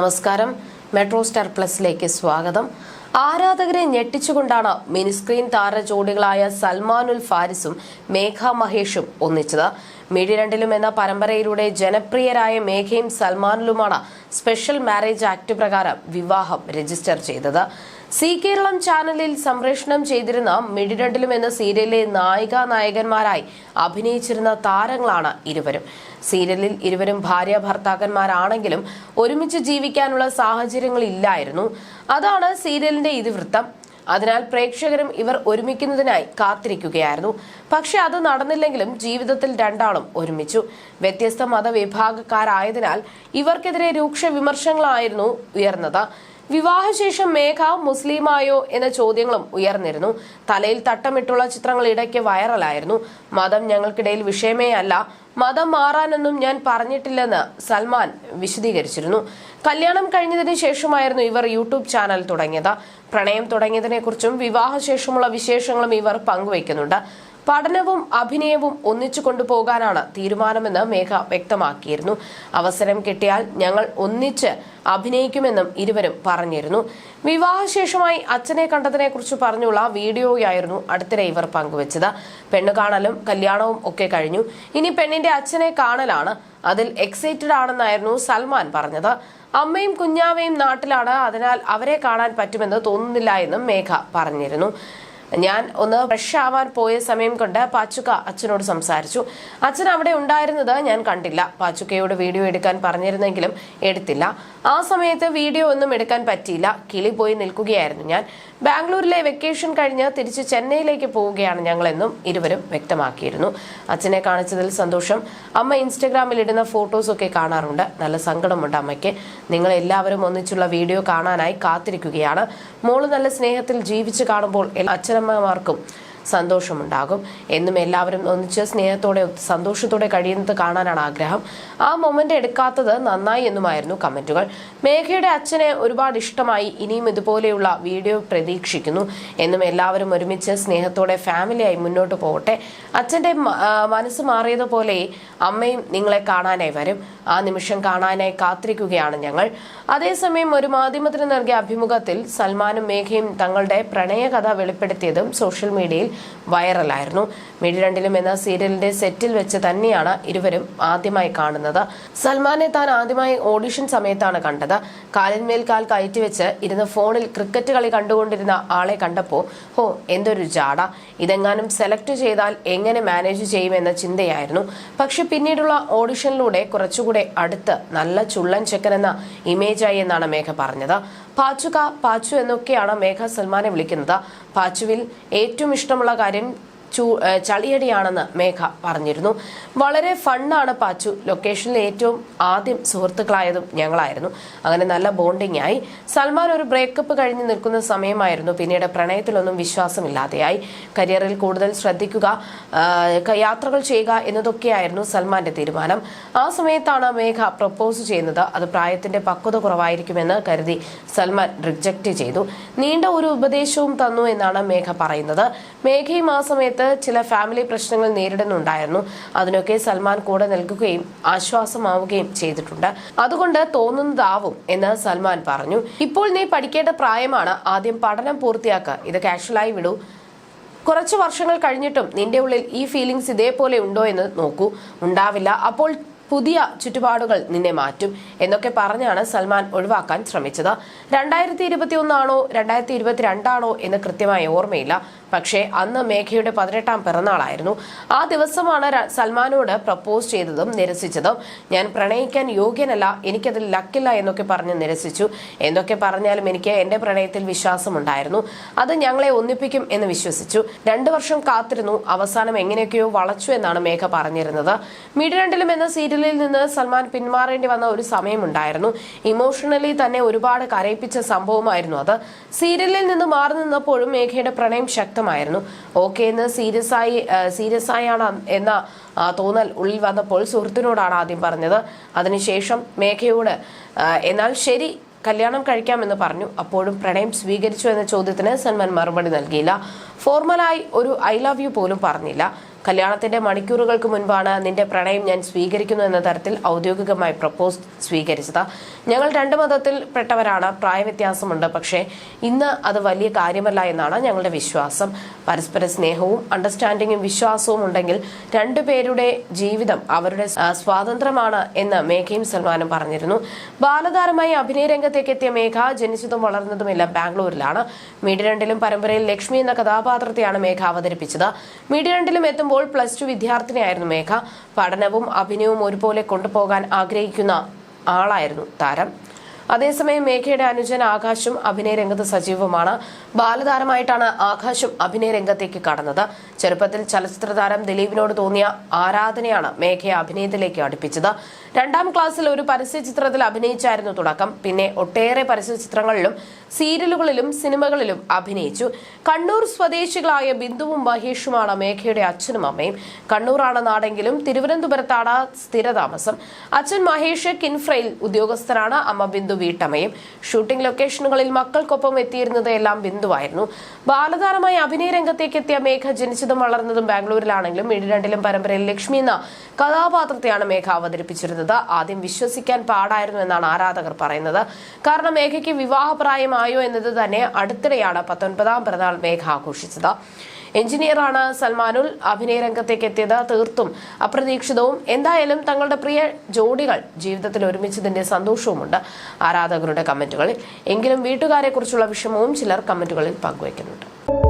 നമസ്കാരം. Metro star പ്ലസിലേക്ക് സ്വാഗതം. ആരാധകരെ ഞെട്ടിച്ചുകൊണ്ടാണ് മിനിസ്ക്രീൻ താര ജോഡികളായ സൽമാനുൽ ഫാരിസും മേഘ മഹേഷും ഒന്നിച്ചത്. മിഡി രണ്ടിലും എന്ന പരമ്പരയിലൂടെ ജനപ്രിയരായ മേഘയും സൽമാനുലുമാണ് സ്പെഷ്യൽ മാരേജ് ആക്ട് പ്രകാരം വിവാഹം രജിസ്റ്റർ ചെയ്തത്. സി കേരളം ചാനലിൽ സംപ്രേഷണം ചെയ്തിരുന്ന മിഡി രണ്ടിലും എന്ന സീരിയലിലെ നായിക നായകന്മാരായി അഭിനയിച്ചിരുന്ന താരങ്ങളാണ് ഇരുവരും. സീരിയലിൽ ഇരുവരും ഭാര്യ ഭർത്താക്കന്മാരാണെങ്കിലും ഒരുമിച്ച് ജീവിക്കാനുള്ള സാഹചര്യങ്ങൾ ഇല്ലായിരുന്നു അതാണ് സീരിയലിന്റെ ഇതിവൃത്തം. അതിനാൽ പ്രേക്ഷകരും ഇവർ ഒരുമിക്കുന്നതിനായി കാത്തിരിക്കുകയായിരുന്നു. പക്ഷെ അത് നടന്നില്ലെങ്കിലും ജീവിതത്തിൽ രണ്ടാളും ഒരുമിച്ചു. വ്യത്യസ്ത മതവിഭാഗക്കാരായതിനാൽ ഇവർക്കെതിരെ രൂക്ഷ വിമർശനങ്ങളായിരുന്നു ഉയർന്നത്. വിവാഹശേഷം മേഘ മുസ്ലിമായോ എന്ന ചോദ്യങ്ങളും ഉയർന്നിരുന്നു. തലയിൽ തട്ടമിട്ടുള്ള ചിത്രങ്ങൾ ഇടയ്ക്ക് വൈറലായിരുന്നു. മതം ഞങ്ങൾക്കിടയിൽ വിഷയമേ അല്ല. മതം മാറാനൊന്നും ഞാൻ പറഞ്ഞിട്ടില്ലെന്ന് സൽമാൻ വിശദീകരിച്ചിരുന്നു. കല്യാണം കഴിഞ്ഞതിന് ശേഷമായിരുന്നു ഇവർ യൂട്യൂബ് ചാനൽ തുടങ്ങിയത്. പ്രണയം തുടങ്ങിയതിനെക്കുറിച്ചും വിവാഹശേഷമുള്ള വിശേഷങ്ങളും ഇവർ പങ്കുവയ്ക്കുന്നുണ്ട്. പഠനവും അഭിനയവും ഒന്നിച്ചു കൊണ്ടുപോകാനാണ് തീരുമാനമെന്ന് മേഘ വ്യക്തമാക്കിയിരുന്നു. അവസരം കിട്ടിയാൽ ഞങ്ങൾ ഒന്നിച്ച് അഭിനയിക്കുമെന്നും ഇരുവരും പറഞ്ഞിരുന്നു. വിവാഹശേഷമായി അച്ഛനെ കണ്ടതിനെ കുറിച്ച് പറഞ്ഞുള്ള വീഡിയോയായിരുന്നു അടുത്തിടെ ഇവർ പങ്കുവച്ചത്. പെണ്ണു കാണലും കല്യാണവും ഒക്കെ കഴിഞ്ഞു. ഇനി പെണ്ണിന്റെ അച്ഛനെ കാണലാണ്. അതിൽ എക്സൈറ്റഡ് ആണെന്നായിരുന്നു സൽമാൻ പറഞ്ഞത്. അമ്മയും കുഞ്ഞാവയും നാട്ടിലാണ്. അതിനാൽ അവരെ കാണാൻ പറ്റുമെന്ന് തോന്നുന്നില്ല എന്നും മേഘ പറഞ്ഞിരുന്നു. ഞാൻ ഒന്ന് ഫ്രഷ് ആവാൻ പോയ സമയം കൊണ്ട് പാച്ചുക്ക അച്ഛനോട് സംസാരിച്ചു. അച്ഛൻ അവിടെ ഉണ്ടായിരുന്നത് ഞാൻ കണ്ടില്ല. പാച്ചുക്കയോട് വീഡിയോ എടുക്കാൻ പറഞ്ഞിരുന്നെങ്കിലും എടുത്തില്ല. ആ സമയത്ത് വീഡിയോ ഒന്നും എടുക്കാൻ പറ്റിയില്ല. കിളി പോയി നിൽക്കുകയായിരുന്നു ഞാൻ. ബാംഗ്ലൂരിലെ വെക്കേഷൻ കഴിഞ്ഞ് തിരിച്ച് ചെന്നൈയിലേക്ക് പോവുകയാണ് ഞങ്ങളെന്നും ഇരുവരും വ്യക്തമാക്കിയിരുന്നു. അച്ഛനെ കാണിച്ചതിൽ സന്തോഷം. അമ്മ ഇൻസ്റ്റഗ്രാമിൽ ഇടുന്ന ഫോട്ടോസൊക്കെ കാണാറുണ്ട്. നല്ല സങ്കടമുണ്ട് അമ്മയ്ക്ക്. നിങ്ങൾ എല്ലാവരും ഒന്നിച്ചുള്ള വീഡിയോ കാണാനായി കാത്തിരിക്കുകയാണ്. മോൾ നല്ല സ്നേഹത്തിൽ ജീവിച്ചു കാണുമ്പോൾ എല്ലാ അച്ഛനമ്മമാർക്കും സന്തോഷമുണ്ടാകും. എന്നും എല്ലാവരും ഒന്നിച്ച് സ്നേഹത്തോടെ സന്തോഷത്തോടെ കഴിയുന്നത് കാണാനാണ് ആഗ്രഹം. ആ മൊമെന്റ് എടുക്കാത്തത് നന്നായി എന്നുമായിരുന്നു കമന്റുകൾ. മേഘയുടെ അച്ഛനെ ഒരുപാട് ഇഷ്ടമായി. ഇനിയും ഇതുപോലെയുള്ള വീഡിയോ പ്രതീക്ഷിക്കുന്നു. എന്നും എല്ലാവരും ഒരുമിച്ച് സ്നേഹത്തോടെ ഫാമിലിയായി മുന്നോട്ട് പോകട്ടെ. അച്ഛന്റെ മനസ്സ് മാറിയതുപോലെ അമ്മയും നിങ്ങളെ കാണാനായി വരും. ആ നിമിഷം കാണാനായി കാത്തിരിക്കുകയാണ് ഞങ്ങൾ. അതേസമയം ഒരു മാധ്യമത്തിന് നൽകിയ അഭിമുഖത്തിൽ സൽമാനും മേഘയും തങ്ങളുടെ പ്രണയകഥ വെളിപ്പെടുത്തിയതും സോഷ്യൽ മീഡിയയിൽ വൈറലായിരുന്നു. മിഴിരണ്ടിലും എന്ന സീരിയലിന്റെ സെറ്റിൽ വെച്ച് തന്നെയാണ് ഇരുവരും ആദ്യമായി കാണുന്നത്. സൽമാനെ താൻ ആദ്യമായി ഓഡിഷൻ സമയത്താണ് കണ്ടത്. കാലിന്മേൽ കാൽ കയറ്റിവെച്ച് ഇരുന്ന് ഫോണിൽ ക്രിക്കറ്റ് കളി കണ്ടുകൊണ്ടിരുന്ന ആളെ കണ്ടപ്പോൾ ഹോ എന്തൊരു ജാട. ഇതെങ്ങാനും സെലക്ട് ചെയ്താൽ എങ്ങനെ മാനേജ് ചെയ്യുമെന്ന ചിന്തയായിരുന്നു. പക്ഷെ പിന്നീടുള്ള ഓഡിഷനിലൂടെ കുറച്ചുകൂടെ അടുത്ത് നല്ല ചുള്ളൻ ചെക്കൻ എന്ന ഇമേജായി എന്നാണ് മേഘ പറഞ്ഞത്. പാച്ചുക പാച്ചു എന്നൊക്കെയാണ് മേഘ സൽമാനെ വിളിക്കുന്നത്. പാച്ചുവിൽ ഏറ്റവും ഇഷ്ടമുള്ള കാര്യം ചൂ ഏഹ് ചളിയടിയാണെന്ന് മേഘ പറഞ്ഞിരുന്നു. വളരെ ഫണ്ണാണ് പാച്ചു. ലൊക്കേഷനിൽ ഏറ്റവും ആദ്യം സുഹൃത്തുക്കളായതും ഞങ്ങളായിരുന്നു. അങ്ങനെ നല്ല ബോണ്ടിങ് ആയി. സൽമാൻ ഒരു ബ്രേക്കപ്പ് കഴിഞ്ഞ് നിൽക്കുന്ന സമയമായിരുന്നു. പിന്നീട് പ്രണയത്തിലൊന്നും വിശ്വാസമില്ലാതെയായി. കരിയറിൽ കൂടുതൽ ശ്രദ്ധിക്കുക യാത്രകൾ ചെയ്യുക എന്നതൊക്കെയായിരുന്നു സൽമാന്റെ തീരുമാനം. ആ സമയത്താണ് മേഘ പ്രപ്പോസ് ചെയ്യുന്നത്. അത് പ്രായത്തിന്റെ പക്വത കുറവായിരിക്കുമെന്ന് കരുതി സൽമാൻ റിജക്റ്റ് ചെയ്തു. നീണ്ട ഒരു ഉപദേശവും തന്നു എന്നാണ് മേഘ പറയുന്നത്. മേഘയും ആ സമയത്ത് ചില ഫാമിലി പ്രശ്നങ്ങൾ നേരിടുന്നുണ്ടായിരുന്നു. അതിനൊക്കെ സൽമാൻ കൂടെ നൽകുകയും ആശ്വാസമാവുകയും ചെയ്തിട്ടുണ്ട്. അതുകൊണ്ട് തോന്നുന്നതാവും എന്ന് സൽമാൻ പറഞ്ഞു. ഇപ്പോൾ നീ പഠിക്കേണ്ട പ്രായമാണ്. ആദ്യം പഠനം പൂർത്തിയാക്കുക ഇത് കാഷ്വലായി വിടൂ. കുറച്ച് വർഷങ്ങൾ കഴിഞ്ഞിട്ടും നിന്റെ ഉള്ളിൽ ഈ ഫീലിങ്സ് ഇതേപോലെ ഉണ്ടോ എന്ന് നോക്കൂ. ഉണ്ടാവില്ല. അപ്പോൾ പുതിയ ചുറ്റുപാടുകൾ നിന്നെ മാറ്റും എന്നൊക്കെ പറഞ്ഞാണ് സൽമാൻ ഒഴിവാക്കാൻ ശ്രമിച്ചത്. രണ്ടായിരത്തി ഇരുപത്തി ഒന്നാണോ രണ്ടായിരത്തി ഇരുപത്തിരണ്ടാണോ എന്ന് കൃത്യമായി ഓർമ്മയില്ല. പക്ഷേ അന്ന് മേഘയുടെ പതിനെട്ടാം പിറന്നാളായിരുന്നു. ആ ദിവസമാണ് സൽമാനോട് പ്രപ്പോസ് ചെയ്തതും നിരസിച്ചതും. ഞാൻ പ്രണയിക്കാൻ യോഗ്യനല്ല എനിക്കതിൽ ലക്കില്ല എന്നൊക്കെ പറഞ്ഞ് നിരസിച്ചു. എന്തൊക്കെ പറഞ്ഞാലും എനിക്ക് എന്റെ പ്രണയത്തിൽ വിശ്വാസമുണ്ടായിരുന്നു. അത് ഞങ്ങളെ ഒന്നിപ്പിക്കും എന്ന് വിശ്വസിച്ചു. രണ്ടു വർഷം കാത്തിരുന്നു. അവസാനം എങ്ങനെയൊക്കെയോ വളച്ചു എന്നാണ് മേഘ പറഞ്ഞിരുന്നത്. മിഡ് രണ്ടിലും എന്ന സീരിയലിൽ നിന്ന് സൽമാൻ പിന്മാറേണ്ടി വന്ന ഒരു സമയമുണ്ടായിരുന്നു. ഇമോഷണലി തന്നെ ഒരുപാട് കരയിപ്പിച്ച സംഭവമായിരുന്നു അത്. സീരിയലിൽ നിന്ന് മാറി നിന്നപ്പോഴും മേഘയുടെ പ്രണയം ശക്തമായിരുന്നു. ഓക്കെ എന്ന് സീരിയസ് ആയി സീരിയസ് ആയാണ് എന്ന തോന്നൽ ഉള്ളിൽ വന്നപ്പോൾ സുഹൃത്തിനോടാണ് ആദ്യം പറഞ്ഞത്. അതിനുശേഷം മേഘയോട് എന്നാൽ ശരി കല്യാണം കഴിക്കാമെന്ന് പറഞ്ഞു. അപ്പോഴും പ്രണയം സ്വീകരിച്ചു എന്ന ചോദ്യത്തിന് സൽമാൻ മറുപടി നൽകിയില്ല. ഫോർമലായി ഒരു ഐ ലവ് യു പോലും പറഞ്ഞില്ല. കല്യാണത്തിന്റെ മണിക്കൂറുകൾക്ക് മുൻപാണ് നിന്റെ പ്രണയം ഞാൻ സ്വീകരിക്കുന്നു എന്ന തരത്തിൽ ഔദ്യോഗികമായി പ്രപ്പോസ് സ്വീകരിച്ചത്. ഞങ്ങൾ രണ്ട് മതത്തിൽപ്പെട്ടവരാണ് പ്രായവ്യത്യാസമുണ്ട്. പക്ഷേ ഇന്ന് അത് വലിയ കാര്യമല്ല എന്നാണ് ഞങ്ങളുടെ വിശ്വാസം. പരസ്പര സ്നേഹവും അണ്ടർസ്റ്റാൻഡിങ്ങും വിശ്വാസവും ഉണ്ടെങ്കിൽ രണ്ടുപേരുടെ ജീവിതം അവരുടെ സ്വാതന്ത്ര്യമാണ് എന്ന് മേഘയും സൽമാനും പറഞ്ഞിരുന്നു. ബാലതാരമായി അഭിനയ രംഗത്തേക്ക് എത്തിയ മേഘ ജനിച്ചതും വളർന്നതുമില്ല ബാംഗ്ലൂരിലാണ്. മീഡിയ രണ്ടിലും പരമ്പരയിൽ ലക്ഷ്മി എന്ന കഥാപാത്രത്തെയാണ് മേഘ അവതരിപ്പിച്ചത്. മീഡിയ രണ്ടിലും എത്തുമ്പോൾ പ്ലസ് ടു വിദ്യാർത്ഥിനിയായിരുന്നു മേഘ. പഠനവും അഭിനയവും ഒരുപോലെ കൊണ്ടുപോകാൻ ആഗ്രഹിക്കുന്ന ആളായിരുന്നു താരം. അതേസമയം മേഘയുടെ അനുജൻ ആകാശും അഭിനയ രംഗത്ത് സജീവമാണ് ബാലതാരമായിട്ടാണ് ആകാശും അഭിനയ രംഗത്തേക്ക് കടന്നത്. ചെറുപ്പത്തിൽ ചലച്ചിത്ര താരം ദിലീപിനോട് തോന്നിയ ആരാധനയാണ് മേഘയെ അഭിനയത്തിലേക്ക് അടുപ്പിച്ചത്. രണ്ടാം ക്ലാസ്സിൽ ഒരു പരസ്യ ചിത്രത്തിൽ അഭിനയിച്ചായിരുന്നു തുടക്കം. പിന്നെ ഒട്ടേറെ പരസ്യ ചിത്രങ്ങളിലും സീരിയലുകളിലും സിനിമകളിലും അഭിനയിച്ചു. കണ്ണൂർ സ്വദേശികളായ ബിന്ദുവും മഹേഷുമാണ് മേഘയുടെ അച്ഛനും അമ്മയും. കണ്ണൂറാണ് നാടെങ്കിലും തിരുവനന്തപുരത്താണ് സ്ഥിരതാമസം. അച്ഛൻ മഹേഷ് കിൻഫ്രയിൽ ഉദ്യോഗസ്ഥനാണ്. അമ്മ ബിന്ദു വീട്ടമ്മയും. ഷൂട്ടിംഗ് ലൊക്കേഷനുകളിൽ മക്കൾക്കൊപ്പം എത്തിയിരുന്നത് എല്ലാം ബിന്ദുവായിരുന്നു. ബാലതാരമായി അഭിനയ രംഗത്തേക്ക് എത്തിയ മേഘ ജനിച്ചതും വളർന്നതും ബാംഗ്ലൂരിലാണെങ്കിലും ഇടി രണ്ടിലും പരമ്പരയിൽ ലക്ഷ്മി എന്ന കഥാപാത്രത്തെയാണ് മേഘ അവതരിപ്പിച്ചിരുന്നത്. ആദ്യം വിശ്വസിക്കാൻ പാടായിരുന്നു എന്നാണ് ആരാധകർ പറയുന്നത്. കാരണം മേഘയ്ക്ക് വിവാഹപ്രായമായോ എന്നത് തന്നെ അടുത്തിടെയാണ് പത്തൊൻപതാം പിറന്നാൾ മേഘ ആഘോഷിച്ചത്. എഞ്ചിനീയറാണ് സൽമാനുൽ. അഭിനയ രംഗത്തേക്ക് എത്തിയത് തീർത്തും അപ്രതീക്ഷിതവും. എന്തായാലും തങ്ങളുടെ പ്രിയ ജോഡികൾ ജീവിതത്തിൽ ഒരുമിച്ചതിന്റെ സന്തോഷവുമുണ്ട്. ആരാധകരുടെ കമന്റുകളിൽ. എങ്കിലും വീട്ടുകാരെ കുറിച്ചുള്ള വിഷമവും ചിലർ കമന്റുകളിൽ പങ്കുവയ്ക്കുന്നുണ്ട്.